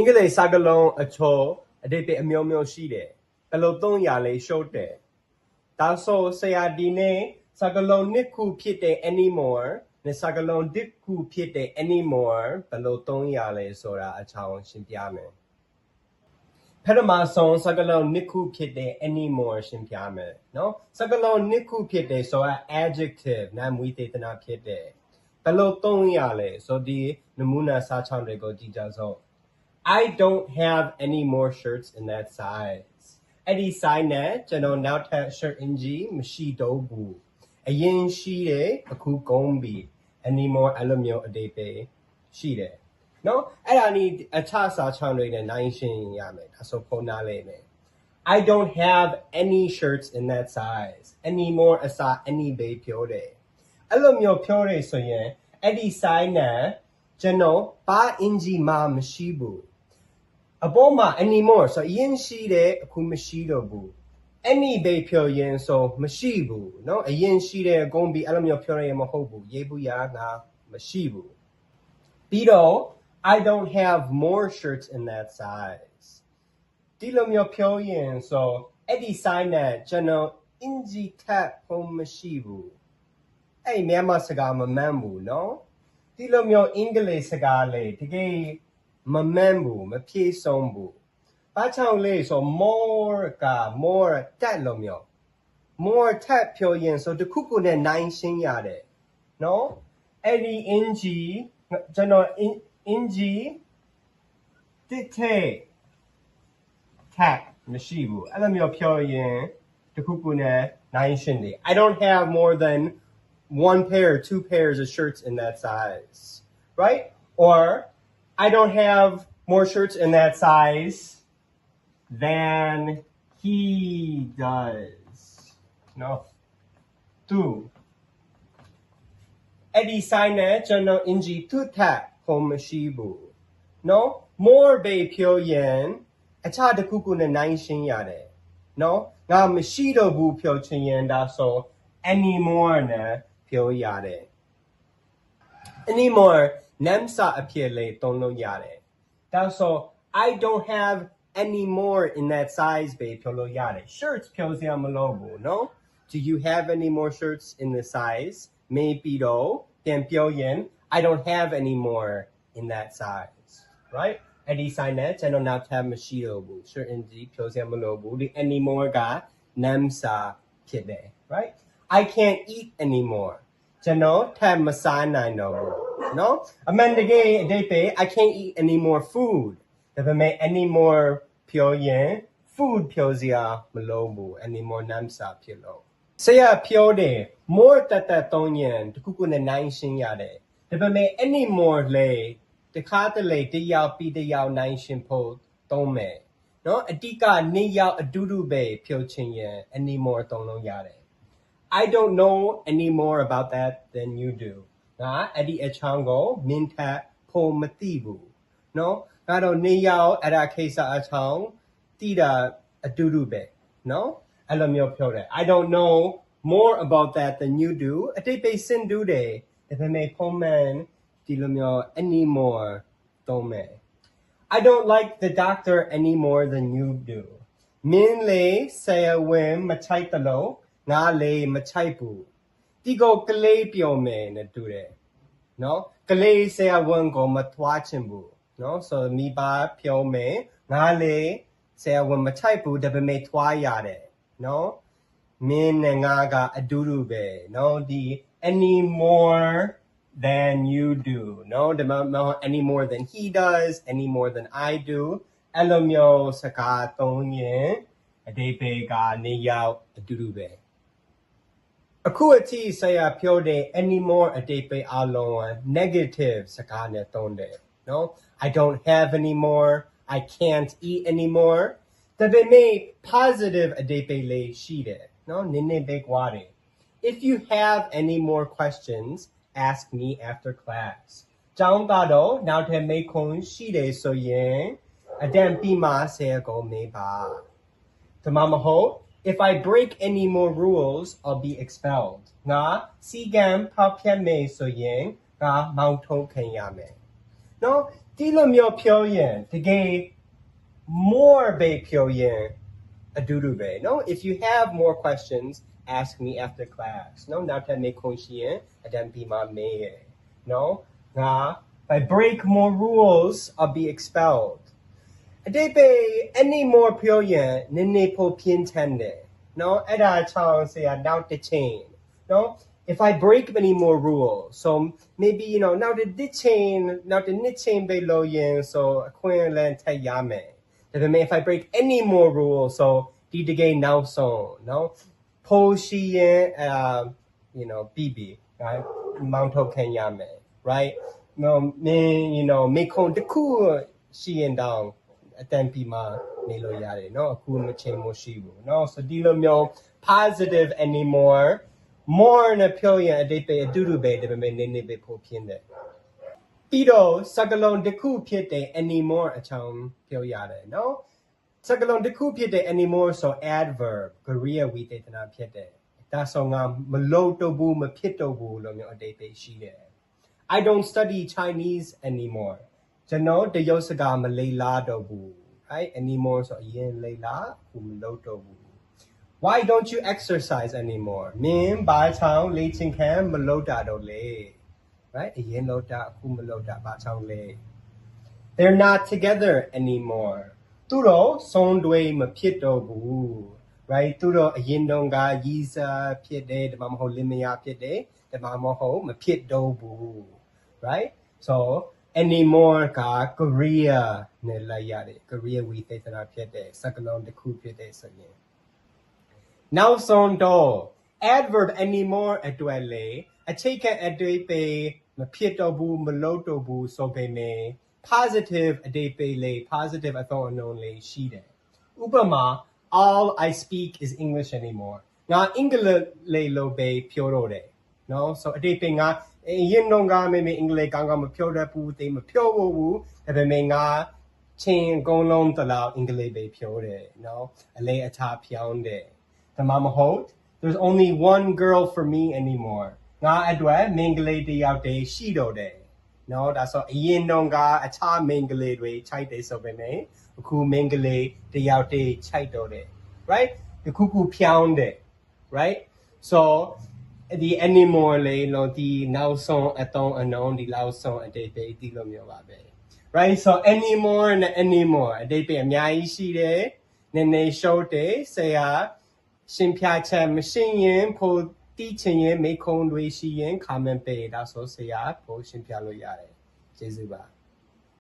အင်္ဂလိပ်စကားလုံးအချို့အတိတ်ပဲအမျိုးမျိုးရှိတယ်ဘယ်လိုသုံးရလဲရှုပ်တယ်ဒါဆိုဆရာဒီနေ့စကားလုံးနှစ်ခုဖြစ်တဲ့ anymore နဲ့စကားလုံးတစ်ခုဖြစ်တဲ့ anymore ဘယ်လိုသုံးရလဲဆိုတာအချောင်းရှင်းပြမယ်ပထမဆုံးစကားလုံးနှစ်ခုဖြစ်တဲ့ anymore ရှင်းပြမယ်နော်စကားလုံးနှစ်ခုဖြစ်တဲ့ဆိုတာ adjective နာမည်ဒေသနာဖြစ်တယ်ဘယ်လိုသုံးရလဲဆိုဒီနမူနာစာချောင်းတွေကိုကြည့်ကြစို့ I don't have any more shirts in that size အဲ့ဒီ size နဲ့ကျွန်တော်နောက်ထပ် shirt အင်ကြီးမရှိတော့ဘူးအရင်ရှိတယ်အခုကုန်ပြီ anymore အဲ့လိုမျိုးအတိတ်ပဲရှိတယ်နော်အဲ့ဒါနီအခြားစာချောင်းတွေနဲ့နိုင်ရှင်းရမယ်ဒါဆိုဖုန်းနားလေးမယ် I don't have any shirts in that size anymore အစား any ပဲပြောတယ်အဲ့လိုမျိုးပြောတယ်ဆိုရင်အဲ့ဒီ size နဲ့ကျွန်တော်ဘာအင်ဂျီမှမရှိဘူး အပေါ်မှာ anymore ဆိုအရင်ရှိတယ်အခုမရှိတော့ဘူး any ပဲပြောရင်ဆိုမရှိဘူးเนาะအရင်ရှိတယ်အကုန်ပြီးအဲ့လိုမျိုးပြောရရင်မဟုတ်ဘူးရေးဘူးရငါမရှိဘူးပြီးတော့ I don't have more shirts in that size ဒီလိုမျိုးပြောရင်ဆိုအဲ့ဒီ sign နဲ့ကျွန်တော် inji tag ဖို့မရှိဘူးအဲ့မြန်မာစကားမမှန်ဘူးเนาะဒီလိုမျိုးအင်္ဂလိပ်စကားလေးတကယ် Mamembu, mapie sombu. Bachang lay so more ka more tat lomyo. More tat pyo yin so the kuku ne nine shin yade. No? Eddie inji, general in inji, dictate tat mashibu. Elemyo pyo yin, the kuku ne nine shin I don't have more than one pair, two pairs of shirts in that size. Right? Or I don't have more shirts in that size than he does. No. Tu. Eddie Sine Jano Inji Tutak Homashibu. No? More Bay Pyo Yen. Acha de Kuku na Naishin Yare. No? Nga Mashido Bu Pyo Chin Yen da so any more na Pyo Yare. Any more. NEMSA That's so. I don't have any more in that size ပဲပြောလို့ရတယ်။ Shirts ပြောစရာမလိုဘူး no? Do you have any more shirts in the size? မေးပြီးတော့ပြန်ပြောရင် I don't have any more in that size. Right? အဲ့ဒီ sign နဲ့ကျွန်တော်နောက်ထပ်မရှိတော့ဘူး shirt in ဒီပြောစရာမလိုဘူးဒီ any more က NEMSA ဖြစ်တယ် right? I can't eat anymore. ကျွန်တော်ထပ်မစားနိုင်တော့ဘူးနော်အမှန်တကယ်အတိတ်ပဲ I can't eat any more food ဒါပေမဲ့ any more ပြောရင် food ပြောစရာမလိုဘူး any more နမ်စာဖြစ်လို့ဆရာပြောတယ် more တတသုံးရင်တခုခုနဲ့နိုင်ရှင်းရတယ်ဒါပေမဲ့ any more လေတခါတလေတယောက်ပြီးတယောက်နိုင်ရှင်းဖို့သုံးမယ်နော်အတိကနေ့ရောက်အတူတူပဲဖြုတ်ချင်ရင် any more သုံးလုံးရတယ် I don't know any more about that than you do ငါအဲ့ဒီအချောင်းကိုမင်းထက်ဖို့မသိဘူးနော်ငါတော့နေရောက်အဲ့ဒါကိစ္စအချောင်းတည်တာအတူတူပဲနော်အဲ့လိုမျိုးပြောတယ် I don't know more about that than you do အတိတ်ပဲစင်တူတယ်ဒါပေမဲ့ပုံမှန်ဒီလိုမျိုး anymore သုံးမယ် I don't like the doctor any more than you do မင်းလေဆရာဝန်မချိုက်တယ်လို့ ငါလေမချိုက်ဘူးဒီကိုကလေးပြောမယ်နဲ့တူတယ်နော်ကလေးဆရာဝန်ကိုမထွားချင်ဘူးနော်ဆိုမိဘပြောမယ်ငါလေဆရာဝန်မချိုက်ဘူးဒါပေမဲ့ထွားရတယ်နော်မင်းနဲ့ငါကအတူတူပဲနော်ဒီ any more than you do နော်ဒီမှာမဟုတ် any more than he does any more than I do အဲ့လိုမျိုးစကားသုံးရင်အတိတ်ပဲကနေရောက်အတူတူပဲ အခုအထိဆရာပြောတဲ့ anymore အတိတ်ပဲအလုံးက negative စကားနဲ့သုံးတယ်နော် I don't have any more I can't eat anymore ဒါပေမဲ့ positive အတိတ်ပဲလေးရှိတယ်နော်နည်းနည်းပဲကွာတယ် If you have any more questions ask me after class ကျောင်းကတော့နောက်ထပ်မေးခွန်းရှိတယ်ဆိုရင်အတန်ပြီးမှဆရာကိုမေးပါ Tamamaho, if I break any more rules, I'll be expelled. Nga, sigam papyame so yin, nga mauto kenyame. No, ဒီလိုမျိုးပြောရင်တကယ် more ပဲပြောရင်အတူတူပဲ no if you have more questions ask me after class no နောက်ထပ်မေးခွန်းရှိရင်အတန်းပြီးမှမေးရယ် no ငါ if I break more rules I'll be expelled အတိတ်ပဲ any more ပြောရင်နည်းနည်းပိုပြင်းထန်တယ်နော်အဲ့ဒါချောင်းဆရာနောက်တစ်ချိန်နော် if I break many more rules so maybe you know နောက်တစ်ချိန်နောက်တစ်နှစ်ချိန်ပဲလို့ရင် so အခွင့်အလမ်းထပ်ရမယ်ဒါပေမဲ့ if I break any more rules so ဒီတကယ်နောက်ဆုံးနော်ပိုရှိရင်အဲ you know ပြီးပြီ right မောင်းထုတ်ခံရမယ် right no မင်း you know မေခွန်တစ်ခုရှိရင်တောင် အတန်ပြီးမှနေလို့ရတယ်เนาะအခုမချိန်မရှိဘူးเนาะ so ဒီလိုမျိုး positive anymore more နဲ့ပြောရင်အတိတ်ပဲအတူတူပဲဒါပေမဲ့နည်းနည်းပဲပိုပြင်းတယ်ပြီးတော့စကလုံးတစ်ခုဖြစ်တဲ့ anymore အချောင်းပြောရတယ်เนาะစကလုံးတစ်ခုဖြစ်တဲ့ anymore ဆို adverb ကရိယာဝိသေသနာဖြစ်တယ်ဒါဆိုငါမလုပ်တော့ဘူးမဖြစ်တော့ဘူးလို့မျိုးအတိတ်ပဲရှိတယ် I don't study Chinese anymore ကျွန်တော်တရုတ်စကားမလေ့လာတော့ဘူး right anymore ဆိုအရင်လေ့လာအခုမလုပ်တော့ဘူး Why don't you exercise anymore မင်းဘာချောင်းလေ့ကျင့်ခန်းမလုပ်တာတော့လေ right အရင်လုပ်တာအခုမလုပ်တာဘာချောင်းလေ They're not together anymore သူတို့ဆုံးတွေမဖြစ်တော့ဘူး right သူတို့အရင်တုန်းကရီးစားဖြစ်တယ်ဒါမှမဟုတ်လင်မယားဖြစ်တယ်ဒါမှမဟုတ်မဖြစ်တော့ဘူး right so anymore က Korea နဲ့လိုက်ရတယ် Korea ဝိသေသနာဖြစ်တယ်စကလုံးတစ်ခုဖြစ်တယ်ဆိုရင် နောက်ဆုံးတော့ adverb anymore အတွက်လေအခြေခံအတွေ့အပေမဖြစ်တော့ဘူးမလုပ်တော့ဘူးဆိုပေမဲ့ positive အတွေ့အပေလေ positive အသုံးအနှုန်းလေးရှိတယ်ဥပမာ all I speak is English anymore ငါအင်္ဂလိပ်လေးလို့ပဲပြောတော့တယ်နော် so အတွေ့အပေငါအ ရင်တော့ငါမေမေအင်္ဂလိပ်ကောင်းကောင်းမပြောတတ်ဘူးတိတ်မပြောဘူးဒါပေမဲ့ငါချင်းအကုန်လုံးတလောက်အင်္ဂလိပ်ပဲပြောတယ်နော်အလေးအထားပြောင်းတယ် the mama hold there's only one girl for me anymore ငါအတွက်မင်္ဂလိတယောက်တည်းရှိတော့တယ်နော်ဒါဆိုအရင်တော့ကအခြားမင်္ဂလိတွေခြိုက်တယ်ဆိုပေမဲ့အခုမင်္ဂလိတယောက်တည်းခြိုက်တော့တယ် right ဒီခုခုဖြောင်းတယ် right so the anymore လေလို့ဒီနောက်ဆုံးအတုံးအနှုံးဒီလောက်ဆုံးအတိတ်ပဲဒီလိုမျိုးပါပဲ right so anymore and anymore အတိတ်ပဲအများကြီးရှိတယ်နည်းနည်း short တယ်ဆရာရှင်ဖြာချက်မရှိရင်ဖို့တီးချင်ရင်မိခုံးတွေရှိရင် comment ပေးဒါဆိုဆရာဖို့ရှင်ပြလို့ရတယ်ကျေးဇူးပါ